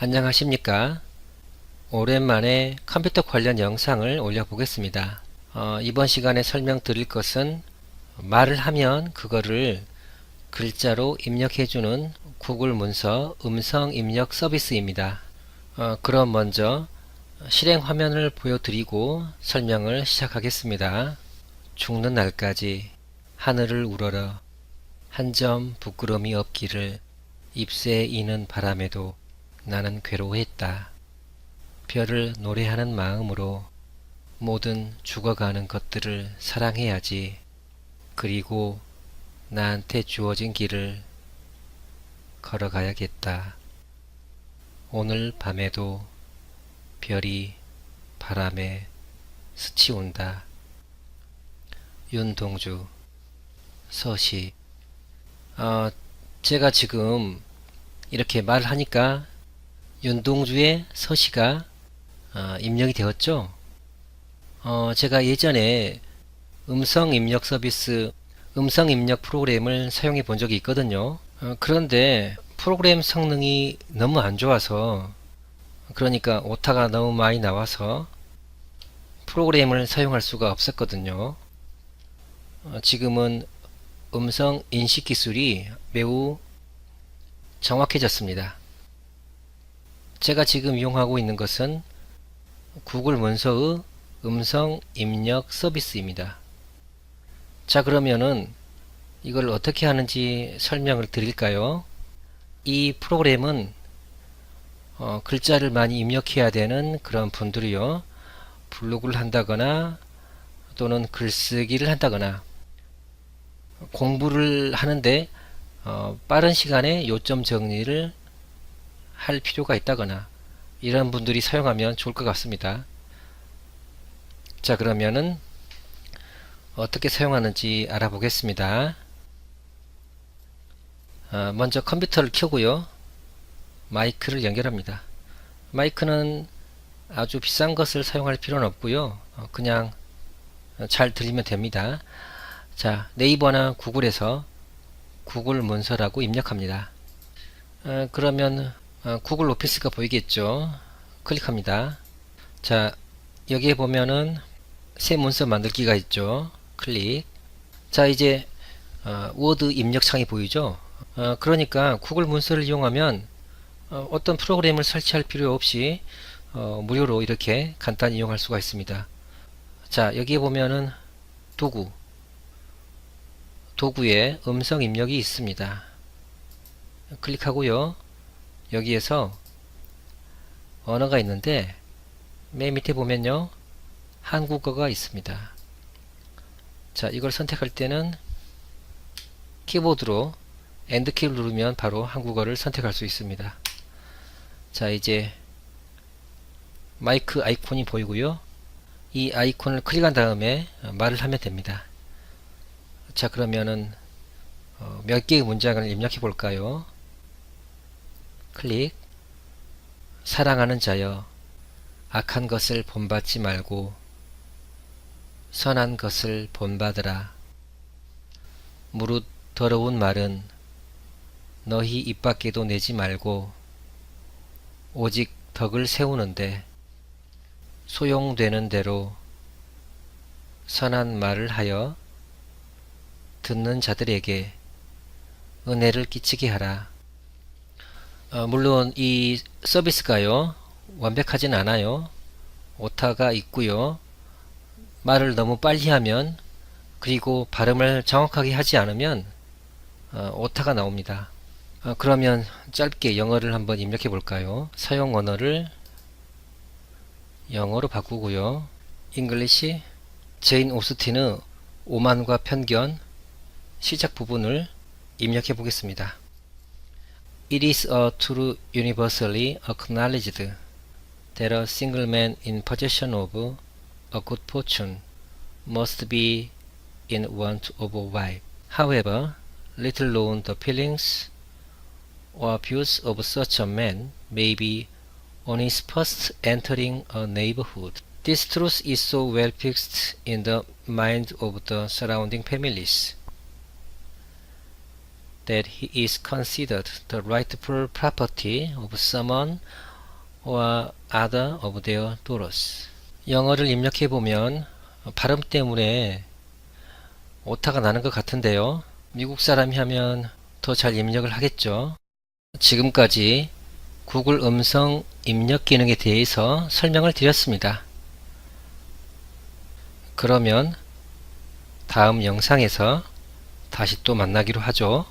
안녕하십니까? 오랜만에 컴퓨터 관련 영상을 올려보겠습니다. 어, 이번 시간에 설명드릴 것은 말을 하면 그거를 글자로 입력해주는 구글 문서 음성 입력 서비스입니다. 어, 그럼 먼저 실행 화면을 보여드리고 설명을 시작하겠습니다. 죽는 날까지 하늘을 우러러 한 점 부끄러움이 없기를 잎새에 이는 바람에도 나는 괴로워했다. 별을 노래하는 마음으로 모든 죽어가는 것들을 사랑해야지. 그리고 나한테 주어진 길을 걸어가야겠다. 오늘 밤에도 별이 바람에 스치온다. 윤동주 서시 어, 제가 지금 이렇게 말을 하니까 윤동주의 서시가 어, 입력이 되었죠. 어, 제가 예전에 음성 입력 서비스, 음성 입력 프로그램을 사용해 본 적이 있거든요. 어, 그런데 프로그램 성능이 너무 안 좋아서 그러니까 오타가 너무 많이 나와서 프로그램을 사용할 수가 없었거든요. 어, 지금은 음성 인식 기술이 매우 정확해졌습니다. 제가 지금 이용하고 있는 것은 구글 문서의 음성 입력 서비스입니다. 자 그러면은 이걸 어떻게 하는지 설명을 드릴까요? 이 프로그램은 어, 글자를 많이 입력해야 되는 그런 분들이요. 블로그를 한다거나 또는 글쓰기를 한다거나 공부를 하는데 어, 빠른 시간에 요점 정리를 할 필요가 있다거나 이런 분들이 사용하면 좋을 것 같습니다. 자 그러면은 어떻게 사용하는지 알아보겠습니다. 어, 먼저 컴퓨터를 켜고요. 마이크를 연결합니다. 마이크는 아주 비싼 것을 사용할 필요는 없고요. 어, 그냥 잘 들리면 됩니다. 자, 네이버나 구글에서 구글 문서라고 입력합니다. 어, 그러면 어, 구글 오피스가 보이겠죠. 클릭합니다. 자, 여기에 보면은 새 문서 만들기가 있죠. 클릭. 자, 이제 어, 워드 입력창이 보이죠. 어, 그러니까 구글 문서를 이용하면 어, 어떤 프로그램을 설치할 필요 없이 어, 무료로 이렇게 간단히 이용할 수가 있습니다. 자, 여기에 보면은 도구 도구에 음성 입력이 있습니다. 클릭하고요. 여기에서 언어가 있는데 맨 밑에 보면요. 한국어가 있습니다. 자, 이걸 선택할 때는 키보드로 엔드 키를 누르면 바로 한국어를 선택할 수 있습니다. 자, 이제 마이크 아이콘이 보이고요. 이 아이콘을 클릭한 다음에 말을 하면 됩니다. 자 그러면은 어, 몇 개의 문장을 입력해 볼까요? 클릭 사랑하는 자여 악한 것을 본받지 말고 선한 것을 본받으라 무릇 더러운 말은 너희 입 밖에도 내지 말고 오직 덕을 세우는데 소용되는 대로 선한 말을 하여 듣는 자들에게 은혜를 끼치게 하라. 어, 물론 이 서비스가요 완벽하진 않아요. 오타가 있고요. 말을 너무 빨리 하면 그리고 발음을 정확하게 하지 않으면 어, 오타가 나옵니다. 어, 그러면 짧게 영어를 한번 입력해 볼까요? 사용 언어를 영어로 바꾸고요. 잉글리시 제인 오스틴의 오만과 편견 시작 부분을 입력해 보겠습니다. It is a true universally acknowledged that a single man in possession of a good fortune must be in want of a wife. However, little known the feelings or views of such a man may be on his first entering a neighborhood. This truth is so well fixed in the mind of the surrounding families that he is considered the rightful property of someone or other of their daughters. 영어를 입력해 보면 발음 때문에 오타가 나는 것 같은데요. 미국 사람이 하면 더 잘 입력을 하겠죠. 지금까지 구글 음성 입력 기능에 대해서 설명을 드렸습니다. 그러면 다음 영상에서 다시 또 만나기로 하죠.